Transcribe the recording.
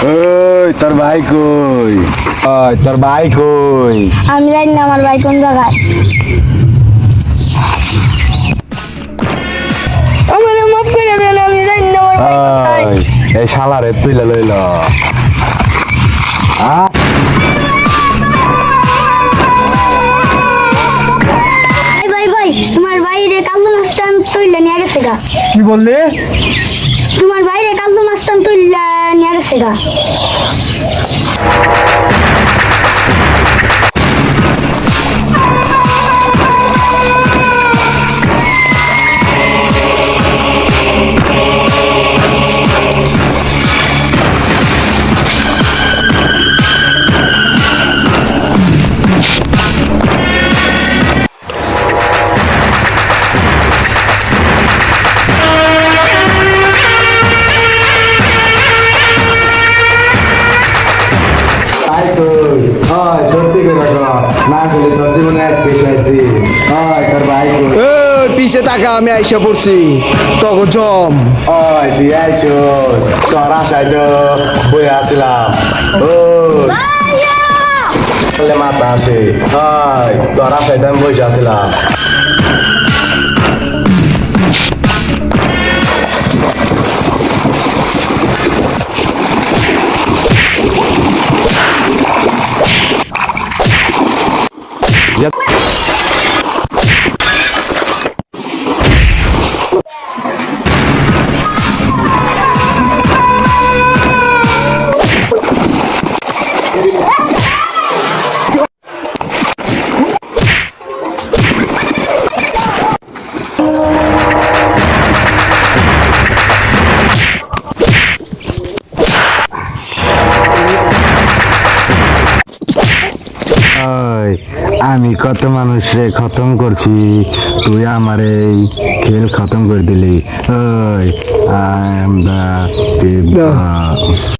তোর ভাই কই? ওই তোর ভাই কই? আমি জানি না আমার ভাই কোন জায়গায়। আমার মাফ করে দেন আমি জানি না আমার ভাই কোথায় ওই এই শালারে তুইলে লইল। আ। ভাই ভাই ভাই তোমার বাইরে কাল্লু মাস্তান তুইলে নিয়ে গেছে গা। কি বললি? তোমার বাইরে কাল্লু মাস্তান তুই নিয়ে গেছে গা। ভাই কই? ওই সত্যি করে কর না কইলে তোর জীবনে আজকে শেষ দিন তোর ভাই পিছে তাকা আমি আইসা পড়ছি। তগো জম। ওই তুই আইছস। তোর আশায় তো বই আসছিলাম ওই। বলে মাথা আসে। ওই তোর আশায় তো আমি বসে আসছিলাম আমি কত মানুষরে খতম করছি তুই আমার এই খেল খতম করে দিলি। ওই